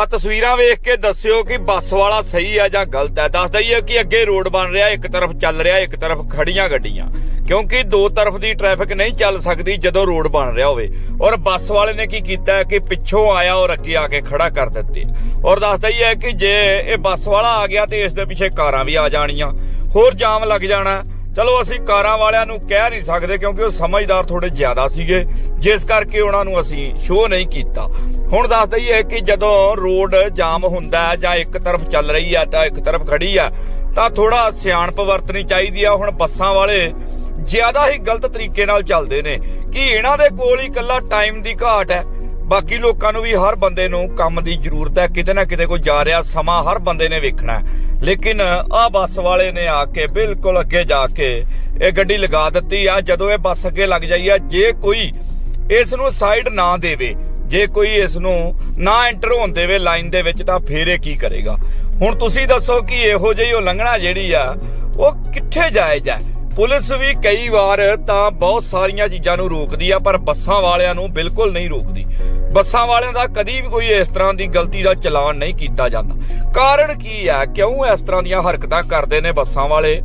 ਆ ਤਸਵੀਰਾਂ ਵੇਖ ਕੇ ਦੱਸਿਓ ਕਿ ਬੱਸ ਵਾਲਾ ਸਹੀ ਹੈ ਜਾਂ ਗਲਤ ਹੈ ਦੱਸ ਦਈਏ ਕਿ ਅੱਗੇ ਰੋਡ ਬਣ ਰਿਹਾ, ਇੱਕ ਤਰਫ ਚੱਲ ਰਿਹਾ, ਇੱਕ ਤਰਫ ਖੜੀਆਂ ਗੱਡੀਆਂ। ਕਿਉਂਕਿ ਦੋ ਤਰਫ ਦੀ ਟ੍ਰੈਫਿਕ ਨਹੀਂ ਚੱਲ ਸਕਦੀ ਜਦੋਂ ਰੋਡ ਬਣ ਰਿਹਾ ਹੋਵੇ। ਔਰ ਬੱਸ ਵਾਲੇ ਨੇ ਕੀ ਕੀਤਾ ਕਿ ਪਿੱਛੋਂ ਆਇਆ ਔਰ ਅੱਗੇ ਆ ਕੇ ਖੜਾ ਕਰ ਦਿੱਤੇ। ਔਰ ਦੱਸ ਦਈਏ ਕਿ ਜੇ ਇਹ ਬੱਸ ਵਾਲਾ ਆ ਗਿਆ ਤੇ ਇਸ ਦੇ ਪਿੱਛੇ ਕਾਰਾਂ ਵੀ ਆ ਜਾਣੀਆਂ। ਹੋਰ ਜਾਮ ਲੱਗ ਜਾਣਾ। ਚਲੋ ਅਸੀਂ ਕਾਰਾਂ ਵਾਲਿਆਂ ਨੂੰ ਕਹਿ ਨਹੀਂ ਸਕਦੇ ਕਿਉਂਕਿ ਉਹ ਸਮਝਦਾਰ ਥੋੜੇ ਜ਼ਿਆਦਾ ਸੀਗੇ, ਜਿਸ ਕਰਕੇ ਉਹਨਾਂ ਨੂੰ ਅਸੀਂ ਸ਼ੋਅ ਨਹੀਂ ਕੀਤਾ। ਹੁਣ ਦੱਸ ਦਈਏ ਕਿ ਜਦੋਂ ਰੋਡ ਜਾਮ ਹੁੰਦਾ ਹੈ ਜਾਂ ਇੱਕ ਤਰਫ ਚੱਲ ਰਹੀ ਹੈ ਤਾਂ ਇੱਕ ਤਰਫ ਖੜੀ ਆ ਤਾਂ ਥੋੜਾ ਸਿਆਣਪ ਵਰਤਣੀ ਚਾਹੀਦੀ ਆ ਹੁਣ ਬੱਸਾਂ ਵਾਲੇ ਜ਼ਿਆਦਾ ਹੀ ਗਲਤ ਤਰੀਕੇ ਨਾਲ ਚੱਲਦੇ ਨੇ ਕਿ ਇਹਨਾਂ ਦੇ ਕੋਲ ਹੀ ਇਕੱਲਾ ਟਾਈਮ ਦੀ ਘਾਟ ਹੈ। ਬਾਕੀ ਲੋਕਾਂ ਨੂੰ ਵੀ ਹਰ ਬੰਦੇ ਨੂੰ ਕੰਮ ਦੀ ਜ਼ਰੂਰਤ ਹੈ। ਕਿਤੇ ਨਾ ਕਿਤੇ ਕੋਈ ਜਾ ਰਿਹਾ, ਸਮਾਂ ਹਰ ਬੰਦੇ ਨੇ ਵੇਖਣਾ ਲੇਕਿਨ ਆ ਬੱਸ ਵਾਲੇ ਨੇ ਆ ਕੇ ਬਿਲਕੁਲ ਅੱਗੇ ਜਾ ਕੇ ਇਹ ਗੱਡੀ ਲਗਾ ਦਿੱਤੀ ਆ। ਜਦੋਂ ਇਹ ਬੱਸ ਅੱਗੇ ਲੱਗ ਜਾਈ ਆ, ਜੇ ਕੋਈ ਇਸ ਨੂੰ ਸਾਈਡ ਨਾ ਦੇਵੇ, ਜੇ ਕੋਈ ਇਸ ਨੂੰ ਨਾ ਐਂਟਰ ਹੋਣ ਦੇਵੇ ਲਾਈਨ ਦੇ ਵਿੱਚ, ਤਾਂ ਫੇਰ ਇਹ ਕੀ ਕਰੇਗਾ? ਹੁਣ ਤੁਸੀਂ ਦੱਸੋ ਕਿ ਇਹੋ ਜਿਹੀ ਉਲੰਘਣਾ ਜਿਹੜੀ ਆ, ਉਹ ਕਿੱਥੇ ਜਾਇਜ਼ ਹੈ? ਪੁਲਿਸ ਵੀ ਕਈ ਵਾਰ ਤਾਂ ਬਹੁਤ ਸਾਰੀਆਂ ਚੀਜ਼ਾਂ ਨੂੰ ਰੋਕਦੀ ਆ, ਪਰ ਬੱਸਾਂ ਵਾਲਿਆਂ ਨੂੰ ਬਿਲਕੁਲ ਨਹੀਂ ਰੋਕਦੀ। ਬੱਸਾਂ ਵਾਲਿਆਂ ਦਾ ਕਦੀ ਵੀ ਕੋਈ ਇਸ ਤਰ੍ਹਾਂ ਦੀ ਗਲਤੀ ਦਾ ਚਲਾਨ ਨਹੀਂ ਕੀਤਾ ਜਾਂਦਾ। ਕਾਰਨ ਕੀ ਹੈ? ਕਿਉਂ ਇਸ ਤਰ੍ਹਾਂ ਦੀਆਂ ਹਰਕਤਾਂ ਕਰਦੇ ਨੇ ਬੱਸਾਂ ਵਾਲੇ?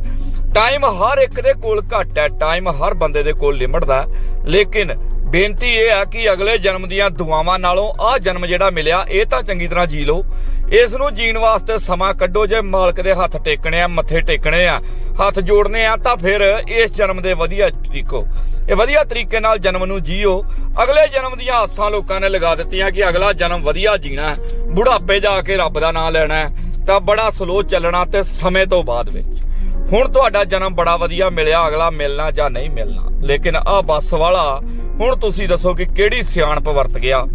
ਟਾਈਮ ਹਰ ਇੱਕ ਦੇ ਕੋਲ ਘੱਟ ਹੈ ਟਾਈਮ ਹਰ ਬੰਦੇ ਦੇ ਕੋਲ ਲਿਮਟ ਦਾ ਲੇਕਿਨ ਬੇਨਤੀ ਇਹ ਆ ਕਿ ਅਗਲੇ ਜਨਮ ਦੀਆਂ ਦੁਆਵਾਂ ਨਾਲੋਂ ਆਹ ਜਨਮ ਜਿਹੜਾ ਮਿਲਿਆ, ਇਹ ਤਾਂ ਚੰਗੀ ਤਰ੍ਹਾਂ ਜੀ ਲਓ। ਇਸ ਨੂੰ ਜੀਣ ਵਾਸਤੇ ਸਮਾਂ ਕੱਢੋ, ਜੇ ਮਾਲਕ ਦੇ ਹੱਥ ਟੇਕਣੇ ਆ, ਮੱਥੇ ਟੇਕਣੇ ਆ, ਹੱਥ ਜੋੜਨੇ ਆ, ਤਾਂ ਫਿਰ ਇਸ ਜਨਮ ਦੇ ਵਧੀਆ ਤਰੀਕੋ। ਇਹ ਵਧੀਆ ਤਰੀਕੇ ਨਾਲ ਜਨਮ ਨੂੰ ਜੀਓ। ਅਗਲੇ ਜਨਮ ਦੀਆਂ ਆਸਾਂ ਲੋਕਾਂ ਨੇ ਲਗਾ ਦਿੱਤੀਆਂ ਕਿ ਅਗਲਾ ਜਨਮ ਵਧੀਆ ਜੀਣਾ ਬੁਢਾਪੇ ਜਾ ਕੇ ਰੱਬ ਦਾ ਨਾਮ ਲੈਣਾ ਤਾਂ ਬੜਾ ਸਲੋ ਚੱਲਣਾ ਤੇ ਸਮੇਂ ਤੋਂ ਬਾਅਦ ਵਿੱਚ। ਹੁਣ ਤੁਹਾਡਾ ਜਨਮ ਬੜਾ ਵਧੀਆ ਮਿਲਿਆ, ਅਗਲਾ ਮਿਲਣਾ ਜਾਂ ਨਹੀਂ ਮਿਲਣਾ। ਲੇਕਿਨ ਆਹ ਬੱਸ ਵਾਲਾ ਹੁਣ ਤੁਸੀਂ ਦੱਸੋ ਕਿ ਕਿਹੜੀ ਸਿਆਣਪ ਵਰਤ ਗਿਆ?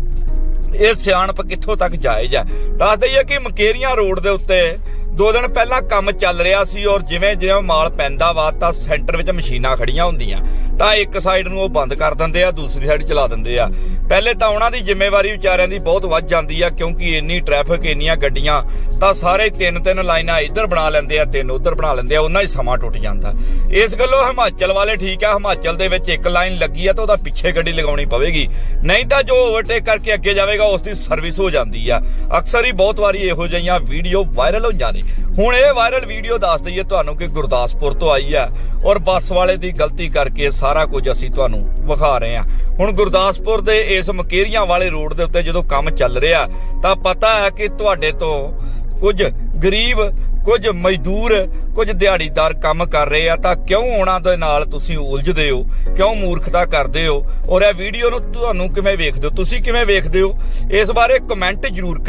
ਇਹ ਸਿਆਣਪ ਕਿੱਥੋਂ ਤੱਕ ਜਾਇਜ਼ ਹੈ? ਦੱਸ ਦਈਏ ਕਿ ਮਕੇਰੀਆਂ ਰੋਡ ਦੇ ਉੱਤੇ ਦੋ ਦਿਨ ਪਹਿਲਾਂ ਕੰਮ ਚੱਲ ਰਿਹਾ ਸੀ ਔਰ ਜਿਵੇਂ ਜਿਵੇਂ ਮਾਲ ਪੈਂਦਾ ਵਾ ਤਾਂ ਸੈਂਟਰ ਵਿੱਚ ਮਸ਼ੀਨਾਂ ਖੜੀਆਂ ਹੁੰਦੀਆਂ। ਤਾਂ ਇੱਕ ਸਾਈਡ ਨੂੰ ਉਹ ਬੰਦ ਕਰ ਦਿੰਦੇ ਆ, ਦੂਸਰੀ ਸਾਈਡ ਚਲਾ ਦਿੰਦੇ ਆ। ਪਹਿਲੇ ਤਾਂ ਉਹਨਾਂ ਦੀ ਜ਼ਿੰਮੇਵਾਰੀ ਵਿਚਾਰਿਆਂ ਦੀ ਬਹੁਤ ਵੱਧ ਜਾਂਦੀ ਆ, ਕਿਉਂਕਿ ਇੰਨੀ ਟ੍ਰੈਫਿਕ ਇੰਨੀਆਂ ਗੱਡੀਆਂ, ਤਾਂ ਸਾਰੇ ਤਿੰਨ ਤਿੰਨ ਲਾਈਨਾਂ ਇੱਧਰ ਬਣਾ ਲੈਂਦੇ ਆ, ਤਿੰਨ ਉੱਧਰ ਬਣਾ ਲੈਂਦੇ ਆ, ਉਹਨਾਂ ਹੀ ਸਮਾਂ ਟੁੱਟ ਜਾਂਦਾ। ਇਸ ਗੱਲੋਂ ਹਿਮਾਚਲ ਵਾਲੇ ਠੀਕ ਆ, ਹਿਮਾਚਲ ਦੇ ਵਿੱਚ ਇੱਕ ਲਾਈਨ ਲੱਗੀ ਆ ਤਾਂ ਉਹਦਾ ਪਿੱਛੇ ਗੱਡੀ ਲਗਾਉਣੀ ਪਵੇਗੀ। ਨਹੀਂ ਤਾਂ ਜੋ ਓਵਰਟੇਕ ਕਰਕੇ ਅੱਗੇ ਜਾਵੇਗਾ ਉਸ ਦੀ ਸਰਵਿਸ ਹੋ ਜਾਂਦੀ ਆ। ਅਕਸਰ ਹੀ ਬਹੁਤ ਵਾਰੀ ਇਹੋ ਜਿਹੀਆਂ ਵੀਡੀਓ ਵਾਇਰਲ ਹੋ ਜਾਂਦੇ ਹੁਣ ਇਹ ਵਾਇਰਲ ਵੀਡੀਓ ਦੱਸ ਦਈਏ ਤੁਹਾਨੂੰ ਕਿ ਗੁਰਦਾਸਪੁਰ ਤੋਂ ਆਈ ਹੈ ਔਰ ਬੱਸ ਵਾਲੇ ਦੀ ਗਲਤੀ ਕਰਕੇ ਸਾਰਾ ਕੁਝ ਅਸੀਂ ਤੁਹਾਨੂੰ ਵਿਖਾ ਰਹੇ ਹਾਂ। ਹੁਣ ਗੁਰਦਾਸਪੁਰ ਦੇ ਇਸ ਮਕੇਰੀਆਂ ਵਾਲੇ ਰੋਡ ਦੇ ਉੱਤੇ ਜਦੋਂ ਕੰਮ ਚੱਲ ਰਿਹਾ, ਤਾਂ ਪਤਾ ਹੈ ਕਿ ਤੁਹਾਡੇ ਤੋਂ ਕੁਝ ਗਰੀਬ, ਕੁਝ ਮਜ਼ਦੂਰ, ਕੁਝ ਦਿਹਾੜੀਦਾਰ ਕੰਮ ਕਰ ਰਹੇ ਆ, ਤਾਂ ਕਿਉਂ ਉਹਨਾਂ ਦੇ ਨਾਲ ਤੁਸੀਂ ਉਲਝਦੇ ਹੋ? ਕਿਉਂ ਮੂਰਖਤਾ ਕਰਦੇ ਹੋ? ਔਰ ਇਹ ਵੀਡੀਓ ਨੂੰ ਤੁਹਾਨੂੰ ਕਿਵੇਂ ਵੇਖਦੇ ਹੋ? ਤੁਸੀਂ ਕਿਵੇਂ ਵੇਖਦੇ ਹੋ? ਇਸ ਬਾਰੇ ਕਮੈਂਟ ਜ਼ਰੂਰ